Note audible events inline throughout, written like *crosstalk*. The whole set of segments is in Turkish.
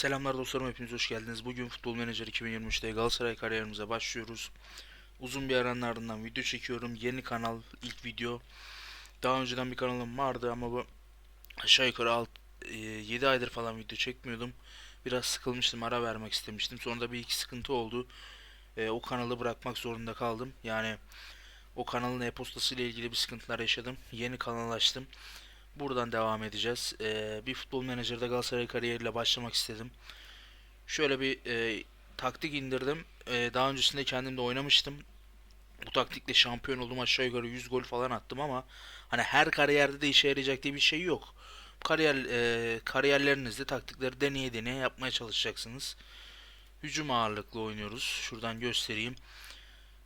Selamlar dostlarım hepiniz hoş geldiniz. Bugün Futbol Manager 2023'te Galatasaray kariyerimize başlıyoruz. Uzun bir aranın ardından video çekiyorum. Yeni kanal, ilk video. Daha önceden bir kanalım vardı ama bu aşağı yukarı alt, e, 7 aydır falan video çekmiyordum. Biraz sıkılmıştım, ara vermek istemiştim. Sonra da bir iki sıkıntı oldu. E, o kanalı bırakmak zorunda kaldım. Yani o kanalın e-postası ile ilgili bir sıkıntılar yaşadım. Yeni kanal açtım. Buradan devam edeceğiz. Ee, bir futbol menajerde Galatasaray kariyeriyle başlamak istedim. Şöyle bir e, taktik indirdim. E, daha öncesinde kendim de oynamıştım. Bu taktikle şampiyon oldum aşağı yukarı 100 gol falan attım ama hani her kariyerde de işe yarayacak diye bir şey yok. Kariyer e, kariyerlerinizde taktikleri deneye deneye yapmaya çalışacaksınız. Hücum ağırlıklı oynuyoruz. Şuradan göstereyim.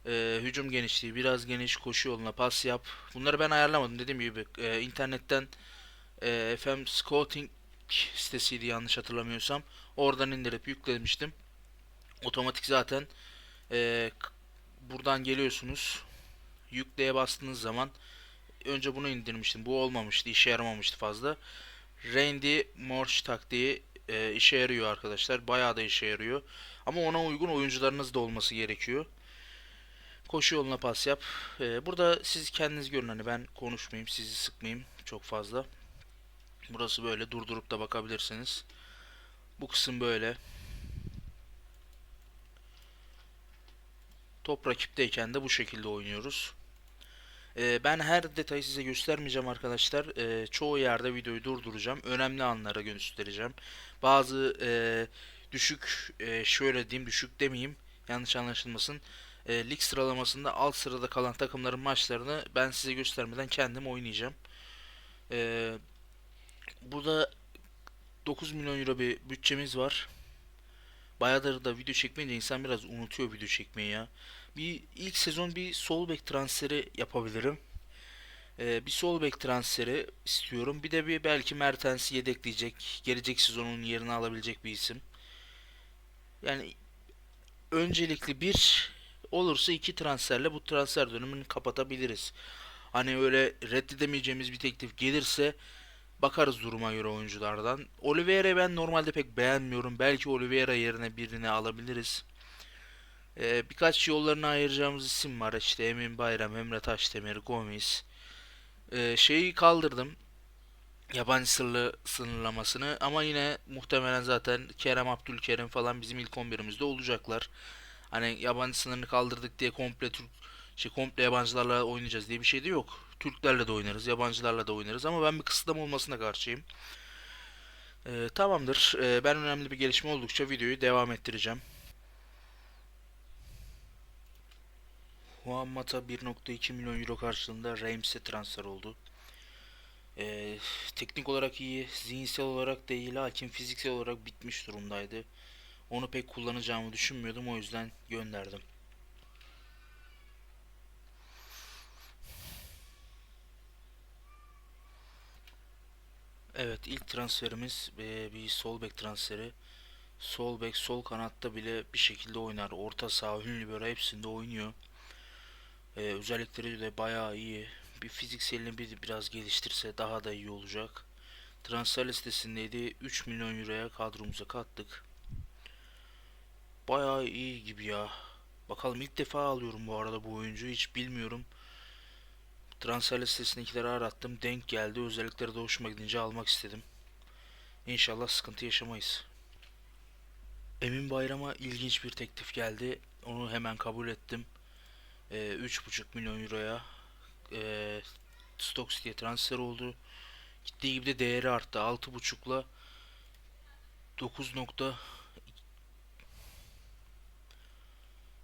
E, hücum genişliği biraz geniş, koşu yoluna pas yap. Bunları ben ayarlamadım dediğim gibi. E, internetten e, FM Scouting sitesiydi yanlış hatırlamıyorsam. Oradan indirip yüklemiştim. Otomatik zaten e, buradan geliyorsunuz. Yükleye bastığınız zaman önce bunu indirmiştim. Bu olmamıştı, işe yaramamıştı fazla. Randy Morse taktiği e, işe yarıyor arkadaşlar. Bayağı da işe yarıyor. Ama ona uygun oyuncularınız da olması gerekiyor. Koşu yoluna pas yap. Ee, burada siz kendiniz görün hani ben konuşmayayım, sizi sıkmayayım çok fazla. Burası böyle durdurup da bakabilirsiniz. Bu kısım böyle. Top rakipteyken de bu şekilde oynuyoruz. Ee, ben her detayı size göstermeyeceğim arkadaşlar. Ee, çoğu yerde videoyu durduracağım. Önemli anlara göstereceğim. Bazı e, düşük, e, şöyle diyeyim düşük demeyeyim. Yanlış anlaşılmasın e, lig sıralamasında alt sırada kalan takımların maçlarını ben size göstermeden kendim oynayacağım. E, burada 9 milyon euro bir bütçemiz var. Bayağıdır da video çekmeyince insan biraz unutuyor video çekmeyi ya. Bir ilk sezon bir sol bek transferi yapabilirim. E, bir sol bek transferi istiyorum. Bir de bir belki Mertens'i yedekleyecek, gelecek sezonun yerini alabilecek bir isim. Yani öncelikli bir olursa iki transferle bu transfer dönemini kapatabiliriz. Hani öyle reddedemeyeceğimiz bir teklif gelirse bakarız duruma göre oyunculardan. Oliveira'yı ben normalde pek beğenmiyorum. Belki Oliveira yerine birini alabiliriz. Ee, birkaç yollarını ayıracağımız isim var. İşte Emin Bayram, Emre Taşdemir, Gomis. Ee, şeyi kaldırdım. Yabancı sınırlı sınırlamasını ama yine muhtemelen zaten Kerem Abdülkerim falan bizim ilk 11'imizde olacaklar. Hani yabancı sınırını kaldırdık diye komple Türk şey komple yabancılarla oynayacağız diye bir şey de yok. Türklerle de oynarız, yabancılarla da oynarız ama ben bir kısıtlama olmasına karşıyım. Ee, tamamdır. Ee, ben önemli bir gelişme oldukça videoyu devam ettireceğim. Juan Mata 1.2 milyon euro karşılığında Reims'e transfer oldu. Ee, teknik olarak iyi, zihinsel olarak değil, hakim fiziksel olarak bitmiş durumdaydı. Onu pek kullanacağımı düşünmüyordum o yüzden gönderdim. Evet ilk transferimiz bir sol bek transferi. Sol bek sol kanatta bile bir şekilde oynar. Orta saha, ön libero hepsinde oynuyor. E, özellikleri de bayağı iyi. Bir fizikselini bir biraz geliştirse daha da iyi olacak. Transfer listesindeydi. 3 milyon euroya kadromuza kattık. Bayağı iyi gibi ya. Bakalım ilk defa alıyorum bu arada bu oyuncuyu hiç bilmiyorum. Transfer listesindekileri arattım. Denk geldi. Özellikleri de hoşuma gidince almak istedim. İnşallah sıkıntı yaşamayız. Emin Bayram'a ilginç bir teklif geldi. Onu hemen kabul ettim. Ee, 3,5 milyon euroya e, Stoke City'ye transfer oldu. Gittiği gibi de değeri arttı. 6,5'la 9.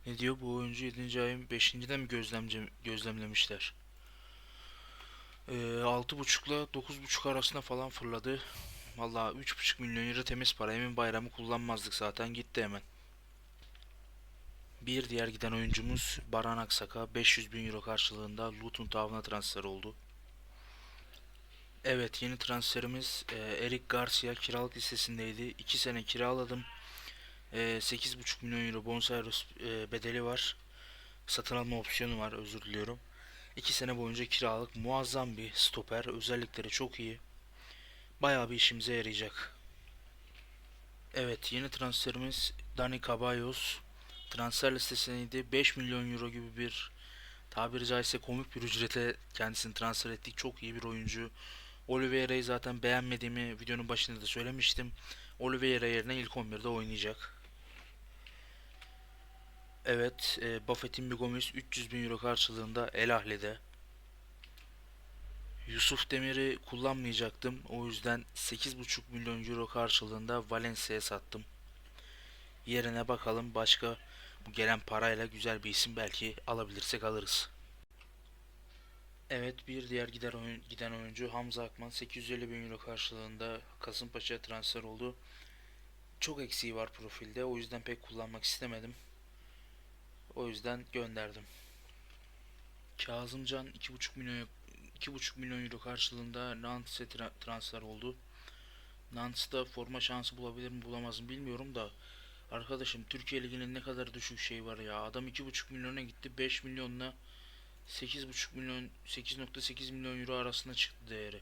Ne diyor bu oyuncu 7. ayın 5'inde mi gözlemce, gözlemlemişler? Ee, 6.5'la 9.5 arasında falan fırladı. Vallahi 3.5 milyon euro temiz para. Emin bayramı kullanmazdık zaten gitti hemen. Bir diğer giden oyuncumuz Baran Aksaka 500 bin euro karşılığında Luton Town'a transfer oldu. Evet yeni transferimiz e, Eric Garcia kiralık listesindeydi. 2 sene kiraladım. E, 8,5 milyon euro bonservis e, bedeli var. Satın alma opsiyonu var özür diliyorum. 2 sene boyunca kiralık muazzam bir stoper. Özellikleri çok iyi. Bayağı bir işimize yarayacak. Evet yeni transferimiz Dani Ceballos. Transfer listesindeydi. 5 milyon euro gibi bir tabiri caizse komik bir ücrete kendisini transfer ettik. Çok iyi bir oyuncu. Oliveira'yı zaten beğenmediğimi videonun başında da söylemiştim. Oliveira yerine ilk 11'de oynayacak. Evet, e, Buffett'in bir Gomis 300 bin euro karşılığında El Ahli'de. Yusuf Demir'i kullanmayacaktım. O yüzden 8,5 milyon euro karşılığında Valencia'ya sattım. Yerine bakalım başka bu gelen parayla güzel bir isim belki alabilirsek alırız. Evet bir diğer gider oyun, giden oyuncu Hamza Akman 850 bin euro karşılığında Kasımpaşa'ya transfer oldu. Çok eksiği var profilde o yüzden pek kullanmak istemedim. O yüzden gönderdim. Kazımcan 2,5 milyon 2,5 milyon euro karşılığında Nantes'e tra- transfer oldu. Nantes'ta forma şansı bulabilir mi bulamaz mı bilmiyorum da arkadaşım Türkiye Ligi'nin ne kadar düşük şey var ya. Adam 2,5 milyona gitti 5 milyonla 8,5 milyon 8.8 milyon euro arasında çıktı değeri.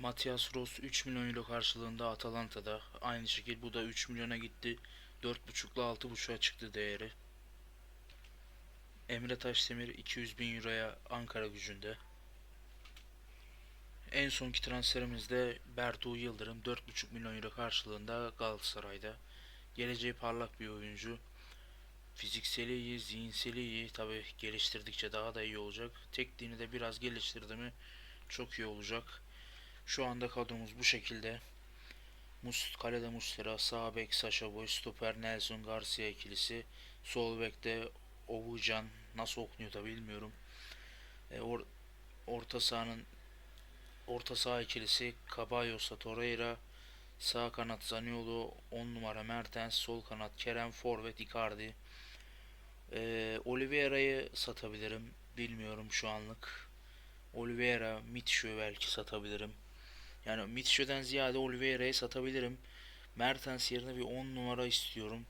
Matias Ross 3 milyon euro karşılığında Atalanta'da. Aynı şekilde bu da 3 milyona gitti. 4.5 ile 6.5'a çıktı değeri. Emre Taşdemir 200 bin euroya Ankara gücünde. En sonki transferimizde Bertu Yıldırım 4.5 milyon euro karşılığında Galatasaray'da. Geleceği parlak bir oyuncu. Fizikseli iyi, zihinseli iyi. Tabi geliştirdikçe daha da iyi olacak. Tekniğini de biraz geliştirdi mi çok iyi olacak. Şu anda kadromuz bu şekilde. Mus kalede Mustera, sağ bek Sasha Boy, stoper Nelson Garcia ikilisi, sol bekte Ovucan nasıl okunuyor da bilmiyorum. E, or, orta sahanın orta saha ikilisi Caballosa Torreira, sağ kanat Zaniolo, 10 numara Mertens, sol kanat Kerem, forvet Icardi. E, Oliveira'yı satabilirim. Bilmiyorum şu anlık. Oliveira, Mitchell'ı belki satabilirim. Yani Mitchell'den ziyade Oliveira'yı satabilirim. Mertens yerine bir 10 numara istiyorum.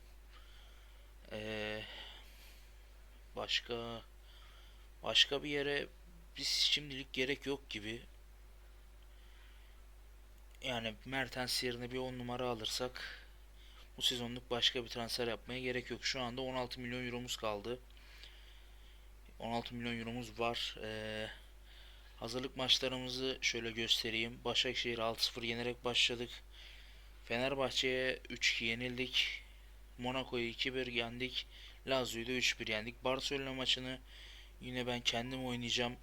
Ee, başka başka bir yere biz şimdilik gerek yok gibi. Yani Mertens yerine bir 10 numara alırsak bu sezonluk başka bir transfer yapmaya gerek yok. Şu anda 16 milyon euromuz kaldı. 16 milyon euromuz var. Ee, hazırlık maçlarımızı şöyle göstereyim. Başakşehir 6-0 yenerek başladık. Fenerbahçe'ye 3-2 yenildik. Monaco'yu 2-1 yendik. Lazio'yu da 3-1 yendik. Barcelona maçını yine ben kendim oynayacağım.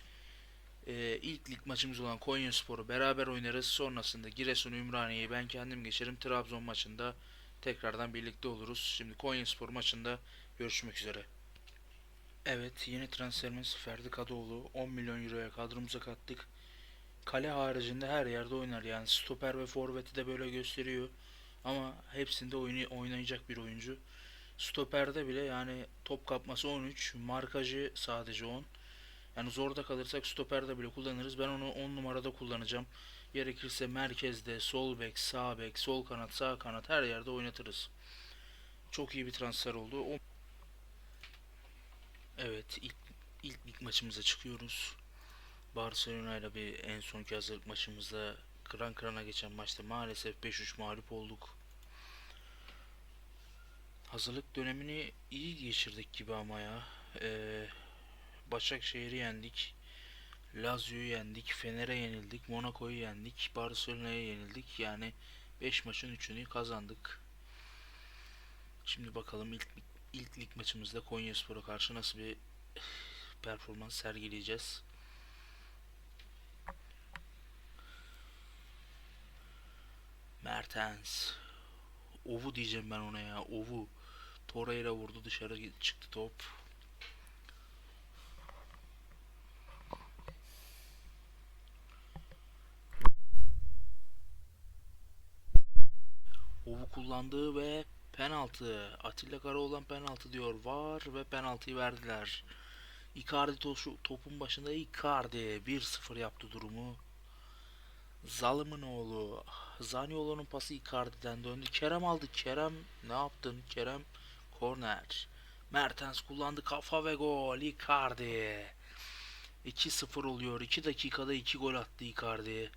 Ee, ilk lig maçımız olan Konyaspor'u beraber oynarız. Sonrasında Giresun Ümraniye'yi ben kendim geçerim. Trabzon maçında tekrardan birlikte oluruz. Şimdi Konyaspor maçında görüşmek üzere. Evet yeni transferimiz Ferdi Kadıoğlu 10 milyon euroya kadromuza kattık. Kale haricinde her yerde oynar yani stoper ve forveti de böyle gösteriyor. Ama hepsinde oyunu oynayacak bir oyuncu. Stoperde bile yani top kapması 13, markajı sadece 10. Yani zorda kalırsak stoperde bile kullanırız. Ben onu 10 numarada kullanacağım. Gerekirse merkezde, sol bek, sağ bek, sol kanat, sağ kanat her yerde oynatırız. Çok iyi bir transfer oldu. Evet, ilk, ilk lig maçımıza çıkıyoruz. Barcelona ile bir en sonki hazırlık maçımızda kıran kırana geçen maçta maalesef 5-3 mağlup olduk. Hazırlık dönemini iyi geçirdik gibi ama ya. Ee, Başakşehir'i yendik. Lazio'yu yendik. Fener'e yenildik. Monaco'yu yendik. Barcelona'ya yenildik. Yani 5 maçın 3'ünü kazandık. Şimdi bakalım ilk ilk lig maçımızda Konyaspor'a karşı nasıl bir performans sergileyeceğiz. Mertens. Ovu diyeceğim ben ona ya. Ovu. Torreira vurdu dışarı çıktı top. Ovu kullandığı ve penaltı. Atilla Karaoğlan penaltı diyor. Var ve penaltıyı verdiler. Icardi to- topun başında Icardi 1-0 yaptı durumu. Zalımın oğlu. Zaniolo'nun pası Icardi'den döndü. Kerem aldı. Kerem ne yaptın? Kerem korner. Mertens kullandı kafa ve gol. Icardi. 2-0 oluyor. 2 dakikada 2 gol attı Icardi.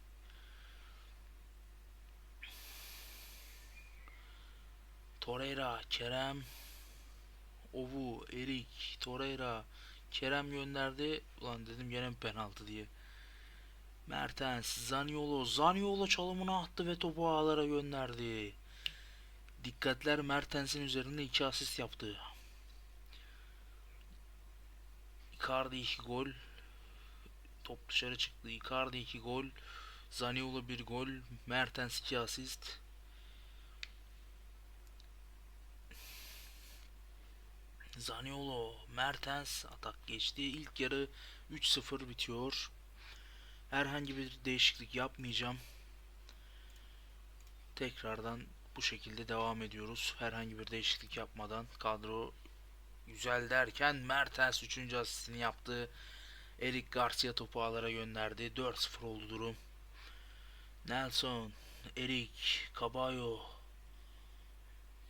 Torreira, Kerem, Ovu, Erik, Torreira, Kerem gönderdi. Ulan dedim gene mi penaltı diye. Mertens, Zaniolo, Zaniolo çalımını attı ve topu ağlara gönderdi. Dikkatler Mertens'in üzerinde iki asist yaptı. Icardi 2 gol. Top dışarı çıktı. Icardi 2 gol. Zaniolo 1 gol. Mertens 2 asist. Zaniolo, Mertens atak geçti. İlk yarı 3-0 bitiyor. Herhangi bir değişiklik yapmayacağım. Tekrardan bu şekilde devam ediyoruz. Herhangi bir değişiklik yapmadan kadro güzel derken Mertens 3. asistini yaptı. Eric Garcia topu ağlara gönderdi. 4-0 oldu durum. Nelson, Eric, Caballo,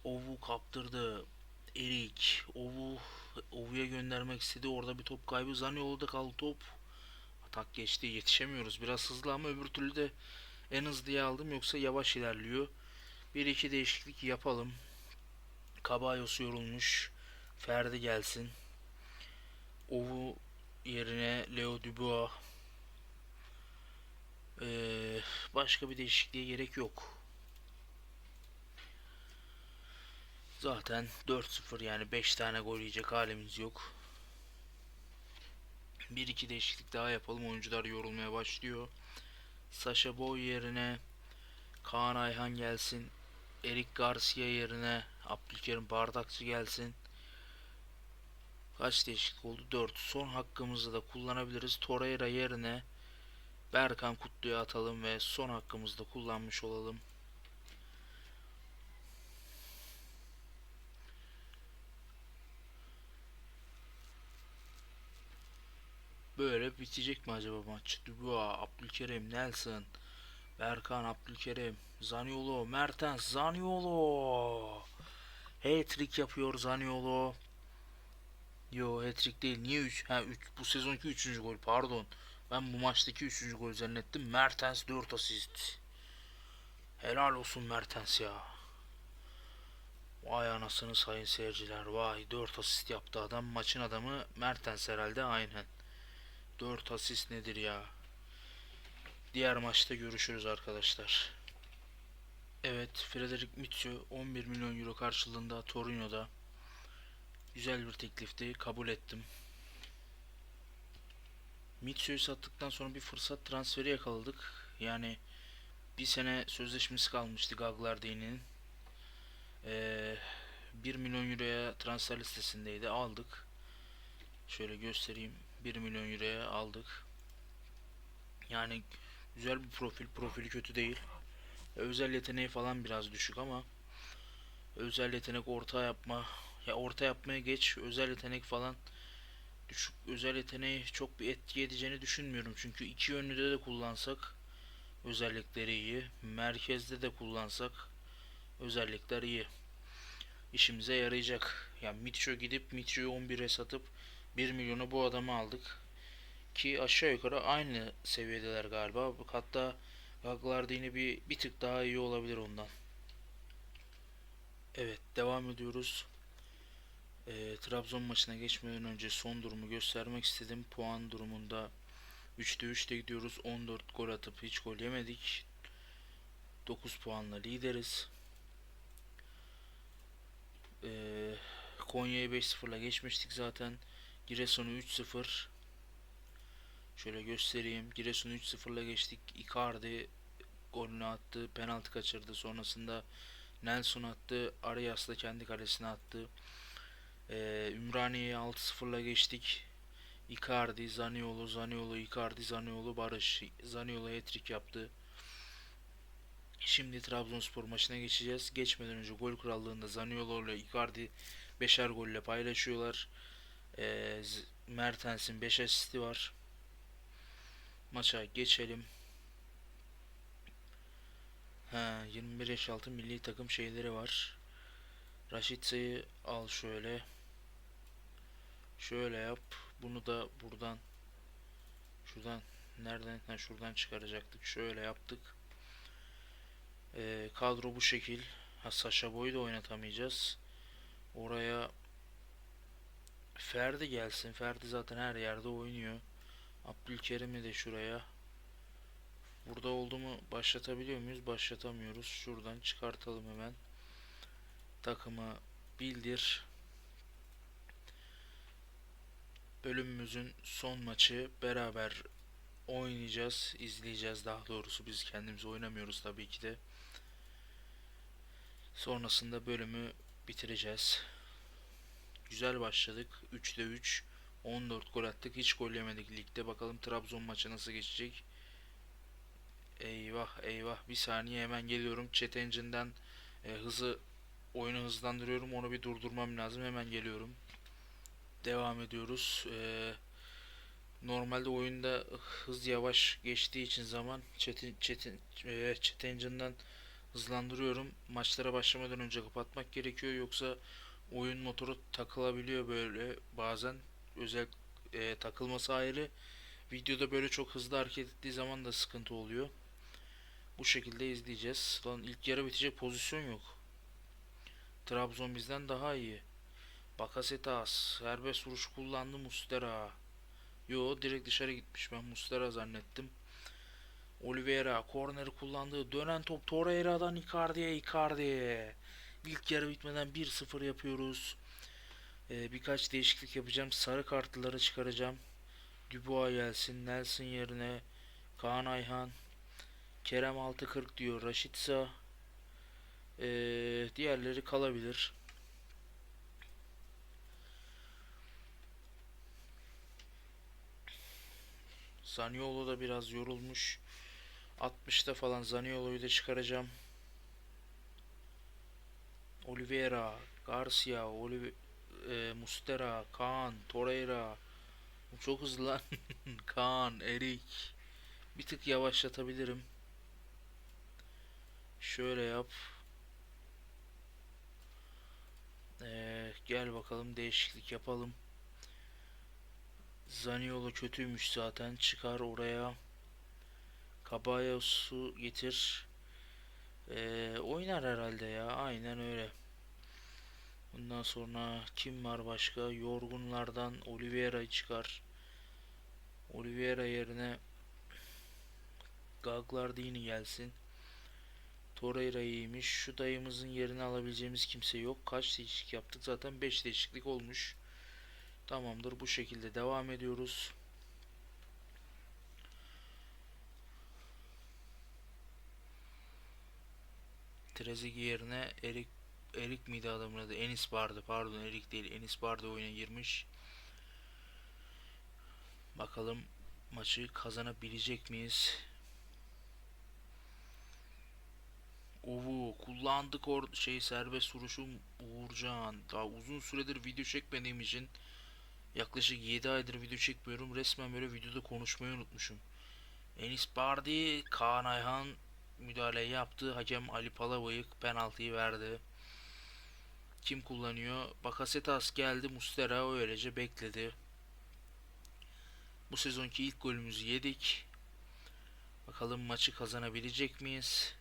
Ovu kaptırdı. Erik, Ovu, Ovu'ya göndermek istedi. Orada bir top kaybı. Zaniolo'da kaldı top. Atak geçti. Yetişemiyoruz. Biraz hızlı ama öbür türlü de en hızlıya aldım. Yoksa yavaş ilerliyor. Bir iki değişiklik yapalım. Kabayos yorulmuş. Ferdi gelsin. Ovu yerine Leo Dubois. Ee, başka bir değişikliğe gerek yok. Zaten 4-0 yani 5 tane gol yiyecek halimiz yok. Bir iki değişiklik daha yapalım. Oyuncular yorulmaya başlıyor. Sasha Boy yerine Kaan Ayhan gelsin. Erik Garcia yerine Abdülkerim Bardakçı gelsin. Kaç değişiklik oldu? 4. Son hakkımızı da kullanabiliriz. Torreira yerine Berkan Kutlu'ya atalım ve son hakkımızı da kullanmış olalım. Böyle bitecek mi acaba maç? Dubois, Abdülkerim, Nelson, Berkan, Abdülkerim, Zaniolo, Mertens, Zaniolo. Hat-trick yapıyor Zaniolo. Yo hat-trick değil. Niye 3? Ha 3 bu sezonki 3. gol pardon. Ben bu maçtaki 3. gol zannettim. Mertens 4 asist. Helal olsun Mertens ya. Vay anasını sayın seyirciler. Vay 4 asist yaptı adam. Maçın adamı Mertens herhalde aynen. 4 asist nedir ya? Diğer maçta görüşürüz arkadaşlar. Evet, Frederic Mitsu 11 milyon euro karşılığında Torino'da. Güzel bir teklifti, kabul ettim. Mitsu'yu sattıktan sonra bir fırsat transferi yakaladık. Yani bir sene sözleşmesi kalmıştı Gagliardini'nin. Ee, 1 milyon euroya transfer listesindeydi. Aldık. Şöyle göstereyim. 1 milyon euroya aldık. Yani güzel bir profil. Profili kötü değil. Özel yeteneği falan biraz düşük ama özel yetenek orta yapma ya orta yapmaya geç özel yetenek falan düşük özel yeteneği çok bir etki edeceğini düşünmüyorum. Çünkü iki yönlüde de kullansak özellikleri iyi. Merkezde de kullansak özellikler iyi. İşimize yarayacak. Yani Mitcho gidip Mitcho'yu 11'e satıp 1 milyonu bu adamı aldık. Ki aşağı yukarı aynı seviyedeler galiba. Hatta Gagliardini bir, bir tık daha iyi olabilir ondan. Evet devam ediyoruz. Ee, Trabzon maçına geçmeden önce son durumu göstermek istedim. Puan durumunda 3'te 3'te gidiyoruz. 14 gol atıp hiç gol yemedik. 9 puanla lideriz. Ee, Konya'yı 5-0'la geçmiştik zaten. Giresun'u 3-0. Şöyle göstereyim. Giresun'u 3-0'la geçtik. Icardi golünü attı. Penaltı kaçırdı. Sonrasında Nelson attı. Arias da kendi kalesine attı. Ee, Ümraniye'yi 6-0'la geçtik. Icardi, Zaniolo, Zaniolo, Icardi, Zaniolo, Barış. Zaniolo hat-trick yaptı. Şimdi Trabzonspor maçına geçeceğiz. Geçmeden önce gol krallığında Zaniolo ile Icardi 5'er golle paylaşıyorlar. Ee, Mertens'in 5 asisti var. Maça geçelim. Ha, 21 yaş altı milli takım şeyleri var. Raşitsa'yı al şöyle. Şöyle yap. Bunu da buradan şuradan nereden ha, şuradan çıkaracaktık. Şöyle yaptık. Ee, kadro bu şekil. Ha Sasha Boy'u da oynatamayacağız. Oraya Ferdi gelsin. Ferdi zaten her yerde oynuyor. Abdülkerim'i de şuraya. Burada oldu mu başlatabiliyor muyuz? Başlatamıyoruz. Şuradan çıkartalım hemen. Takımı bildir. Bölümümüzün son maçı beraber oynayacağız, izleyeceğiz daha doğrusu biz kendimiz oynamıyoruz tabii ki de. Sonrasında bölümü bitireceğiz. Güzel başladık. 3'te 3. 14 gol attık. Hiç gol yemedik ligde. Bakalım Trabzon maçı nasıl geçecek. Eyvah eyvah. Bir saniye hemen geliyorum. Chat Engine'den e, hızı oyunu hızlandırıyorum. Onu bir durdurmam lazım. Hemen geliyorum. Devam ediyoruz. Ee, normalde oyunda hız yavaş geçtiği için zaman chat'in chat'in e, chat engine'dan hızlandırıyorum. Maçlara başlamadan önce kapatmak gerekiyor yoksa oyun motoru takılabiliyor böyle bazen. Özel e, takılması ayrı. Videoda böyle çok hızlı hareket ettiği zaman da sıkıntı oluyor. Bu şekilde izleyeceğiz. Lan ilk yarı bitecek pozisyon yok. Trabzon bizden daha iyi. Bakasetas serbest vuruş kullandı Mustera. Yo direkt dışarı gitmiş ben Mustera zannettim. Oliveira korneri kullandı. Dönen top Torreira'dan Icardi'ye Icardi. İlk yarı bitmeden 1-0 yapıyoruz. Ee, birkaç değişiklik yapacağım. Sarı kartları çıkaracağım. Dubois gelsin. Nelson yerine Kaan Ayhan. Kerem 6.40 diyor. Raşitsa. Ee, diğerleri kalabilir. Zaniolo da biraz yorulmuş. 60'ta falan Zaniolo'yu da çıkaracağım. Oliveira, Garcia, Olive, e, Mustera, Kaan, Torreira. Çok hızlı lan. *laughs* Kaan, Erik. Bir tık yavaşlatabilirim. Şöyle yap. Ee, gel bakalım değişiklik yapalım. Zaniolo kötüymüş zaten. Çıkar oraya. Caballas'u getir. Ee, oynar herhalde ya. Aynen öyle. Bundan sonra kim var başka? Yorgunlardan Oliveira'yı çıkar. Oliveira yerine Gagliardini gelsin. Torreira iyiymiş. Şu dayımızın yerini alabileceğimiz kimse yok. Kaç değişiklik yaptık? Zaten 5 değişiklik olmuş. Tamamdır. Bu şekilde devam ediyoruz. Trezeguet yerine Erik Erik miydi adamın adı? Enis vardı. Pardon Erik değil. Enis vardı oyuna girmiş. Bakalım maçı kazanabilecek miyiz? Ovu kullandık or şey serbest vuruşum Uğurcan. Daha uzun süredir video çekmediğim için yaklaşık 7 aydır video çekmiyorum. Resmen böyle videoda konuşmayı unutmuşum. Enis Bardi, Kaan Ayhan müdahaleyi yaptı. Hakem Ali Palavayık penaltıyı verdi. Kim kullanıyor? Bakasetas geldi. Mustera öylece bekledi. Bu sezonki ilk golümüzü yedik. Bakalım maçı kazanabilecek miyiz?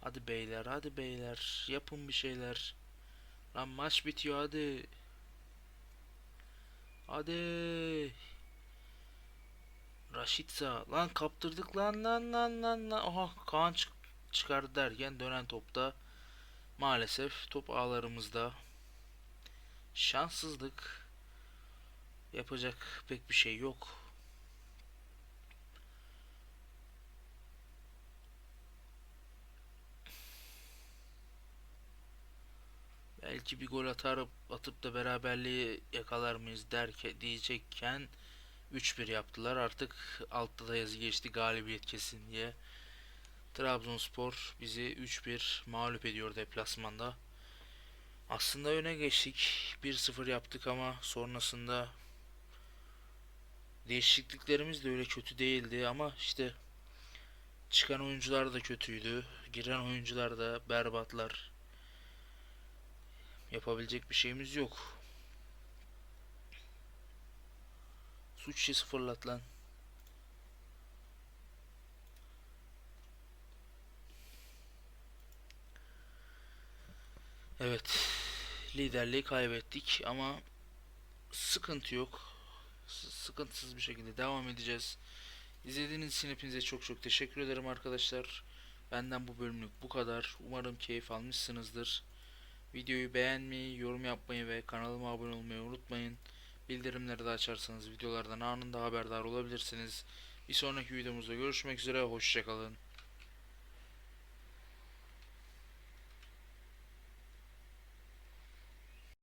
Hadi beyler, hadi beyler. Yapın bir şeyler. Lan maç bitiyor hadi. Hadi. Raşitsa. Lan kaptırdık lan lan lan lan lan. Oha Kaan çık çıkardı derken dönen topta maalesef top ağlarımızda. Şanssızlık. Yapacak pek bir şey yok. Belki bir gol atar atıp da beraberliği yakalar mıyız derke diyecekken 3-1 yaptılar. Artık altta da yazı geçti galibiyet kesin diye. Trabzonspor bizi 3-1 mağlup ediyor deplasmanda. Aslında öne geçtik. 1-0 yaptık ama sonrasında değişikliklerimiz de öyle kötü değildi ama işte çıkan oyuncular da kötüydü. Giren oyuncular da berbatlar. Yapabilecek bir şeyimiz yok. Suç şişesi fırlat lan. Evet. Liderliği kaybettik ama sıkıntı yok. S- Sıkıntısız bir şekilde devam edeceğiz. İzlediğiniz için hepinize çok çok teşekkür ederim arkadaşlar. Benden bu bölümlük bu kadar. Umarım keyif almışsınızdır. Videoyu beğenmeyi, yorum yapmayı ve kanalıma abone olmayı unutmayın. Bildirimleri de açarsanız videolardan anında haberdar olabilirsiniz. Bir sonraki videomuzda görüşmek üzere. Hoşçakalın.